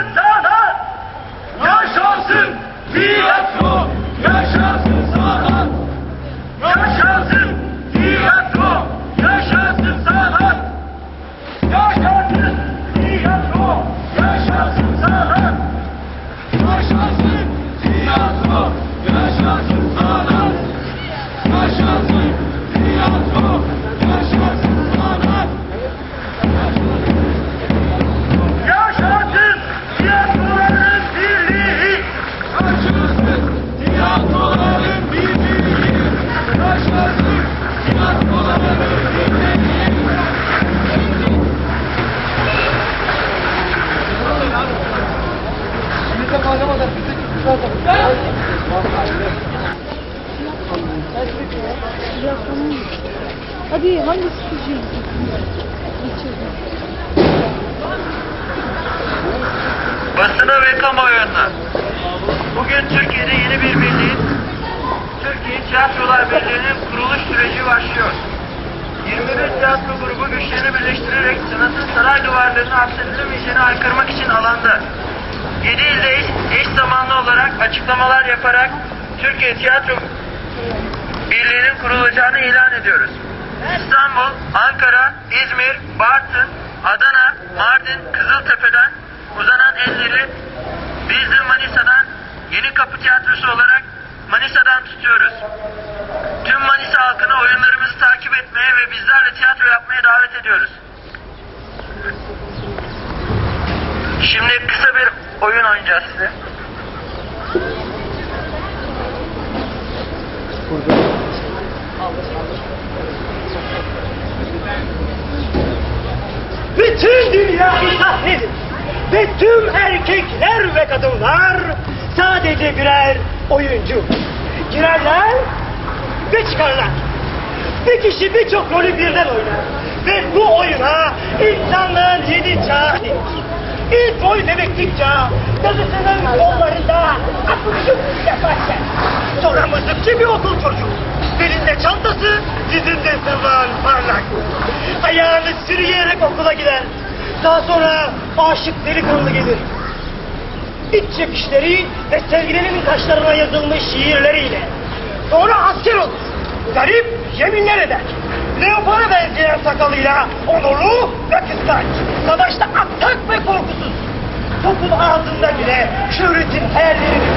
Yaşasın sanat! Yaşasın tiyatro! Yaşasın Hadi hangisi? Geçirdim. Basına ve kamuoyuna. Bugün Türkiye'de yeni bir birliğin, Türkiye Tiyatrolar Birliği'nin kuruluş süreci başlıyor. 21 tiyatro grubu güçlerini birleştirerek sanatın saray duvarlarını hapsedilemeyeceğini haykırmak için alanda. 7 ilde eş, eş zamanlı olarak açıklamalar yaparak Türkiye Tiyatro Birliği'nin kurulacağını ilan ediyoruz. İstanbul, Ankara, İzmir, Bartın, Adana, Mardin, Kızıltepe'den uzanan elleri biz de Manisa'dan Yeni Kapı Tiyatrosu olarak Manisa'dan tutuyoruz. Tüm Manisa halkını oyunlarımızı takip etmeye ve bizlerle tiyatro yapmaya davet ediyoruz. Şimdi kısa bir oyun oynayacağız size. Bütün dünya sahnedir. Ve tüm erkekler ve kadınlar sadece birer oyuncu. Girerler ve çıkarlar. Bir kişi birçok rolü birden oynar. Ve bu oyuna insanlığın yedi çağı. İlk boy bebeklik çağı, dadısının kollarında akıllı yaparken. Sonra mızıkçı bir okul çocuğu. Belinde çantası, dizinde sırlan parlak. Ayağını sürüyerek okula gider. Daha sonra aşık delikanlı gelir. İç çekişleri ve sevgilinin kaşlarına yazılmış şiirleriyle. Sonra asker olur. Garip yeminler eder. Leopara benzeyen sakalıyla onurlu ve kıskanç. Savaşta atak ve korkusuz. Topun ağzında bile şöhretin her yerini.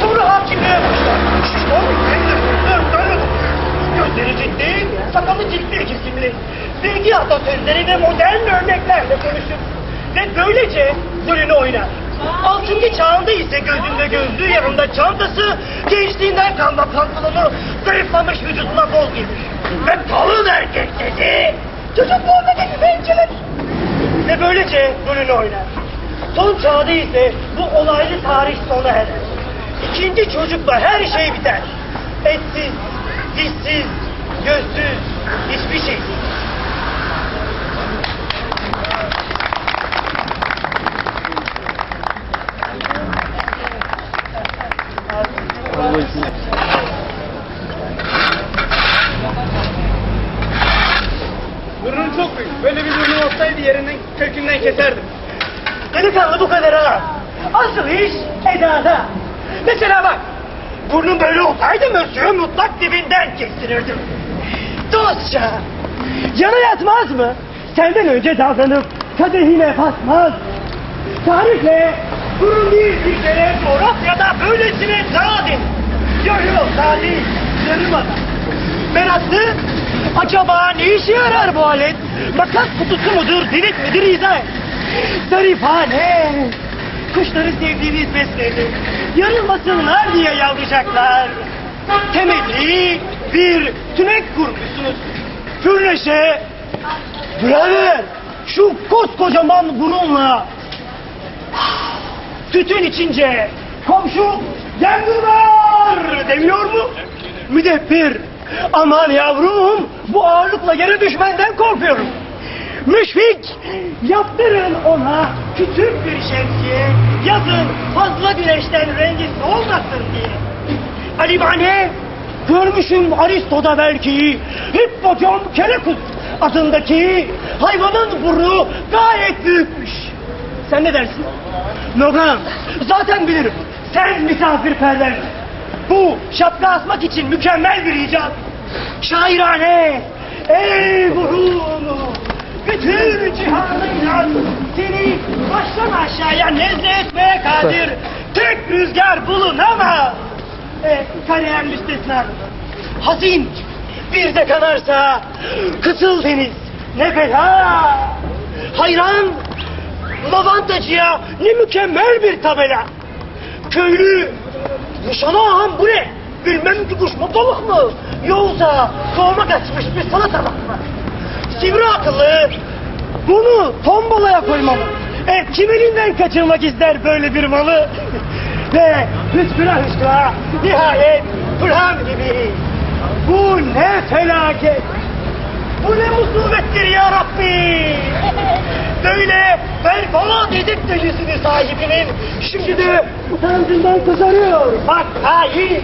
Sonra hakimliğe başlar. Şişman, ırklarız. Gözleri ciddi, sakalı ciddi kesimli. Bilgi atasözleri ve modern örneklerle konuşur. Ve böylece rolünü oynar. Altıncı çağında ise gözünde gözlüğü yanında çantası, gençliğinden kalma pantolonu zayıflamış vücuduna bol gelir. Ve kalın erkek dedi, çocukluğunda gibi benceler. Ve böylece rolünü oynar. Son çağda ise bu olaylı tarih sona erer. İkinci çocukla her şey biter. Etsiz, dişsiz, gözsüz, hiçbir şey. Burnun çok büyük. Böyle bir burnun olsaydı yerinden kökünden keserdim. Delikanlı bu kadar ağır. Asıl iş edada. Mesela bak, burnun böyle olsaydı Mösyö mutlak dibinden kestirirdim. Dostça, yana yatmaz mı? Senden önce davranıp kadehine basmaz. Tarihle burun değil bir kere coğrafyada böylesine zalim. Yok zalim, yarımada. Meraklı, acaba ne işe yarar bu alet? Makas kutusu mudur, dilik midir izah et. Zarifane, kuşları sevdiğiniz besledir. Yarılmasınlar diye yavrucaklar. Temelli bir tünek kurmuşsunuz. Fürneşe, birader, şu koskocaman burunla tütün içince komşu yangın demiyor mu? Müdebbir. Aman yavrum bu ağırlıkla yere düşmenden korkuyorum. Müşfik yaptırın ona küçük bir şemsiye yazın fazla güneşten rengi solmasın diye. Alibane görmüşüm Aristo'da belki Hippocam Kerekus adındaki hayvanın burnu gayet büyükmüş. Sen ne dersin? Nogan, zaten bilirim. Sen misafirperversin. Bu şapka asmak için mükemmel bir icat. Şairane, ey ruhunu, bütün cihanıyla seni baştan aşağıya nezle etmeye kadir. Tek rüzgar bulunamaz. E, kariyer müstesna. Hazin bir de kanarsa kızıl deniz ne bela. Hayran lavantacıya ne mükemmel bir tabela. Köylü Nişana ağam bu ne? Bilmem ki kuş mu balık mı? Yoksa soğuma kaçmış bir salatalık mı? Sivri akıllı bunu tombalaya koymalı. E, kim elinden kaçırmak ister böyle bir malı? Ve hüsküra hüsküra nihayet Fırhan gibi. Bu ne felaket. Bu ne musibettir ya Rabbi. Böyle bel bala dedik delisini sahibinin. Şimdi de utancından kızarıyor. Bak hain.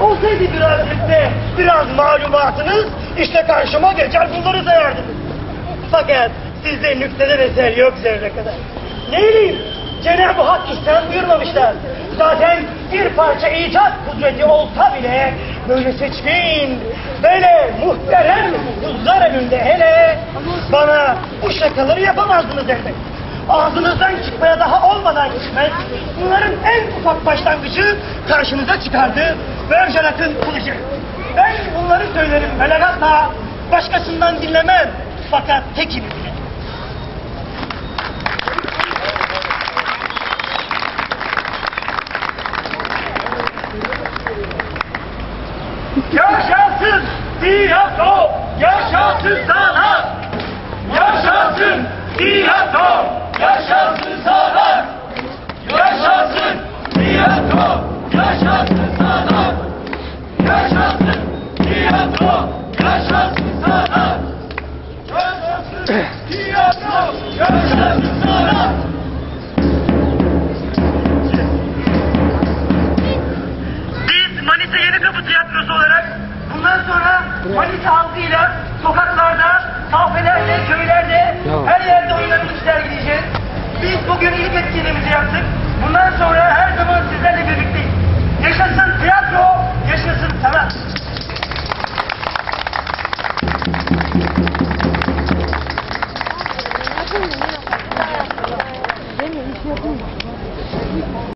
Olsaydı biraz de biraz malumatınız işte karşıma geçer bunları sayardınız. Fakat sizde nükteden eser yok zerre kadar. Neyim? Cenab-ı Hak ihsan buyurmamışlar. Zaten bir parça icat kudreti olsa bile böyle seçkin, böyle muhterem huzlar önünde hele bana bu şakaları yapamazdınız elbet. Ağzınızdan çıkmaya daha olmadan gitmez. Bunların en ufak başlangıcı karşınıza çıkardı. Bergerak'ın kılıcı. Ben bunları söylerim belagatla. Başkasından dinlemem. Fakat tekini bile. Yaşasın! Tiyatro, yaşasın sanat. Yaşasın! Tiyatro, yaşasın sanat. Yaşasın tiyatro, bundan sonra Manisa halkıyla sokaklarda, kahvelerde, köylerde her yerde oyunlarımızı sergileyeceğiz. Biz bugün ilk etkinliğimizi yaptık. Bundan sonra her zaman sizlerle.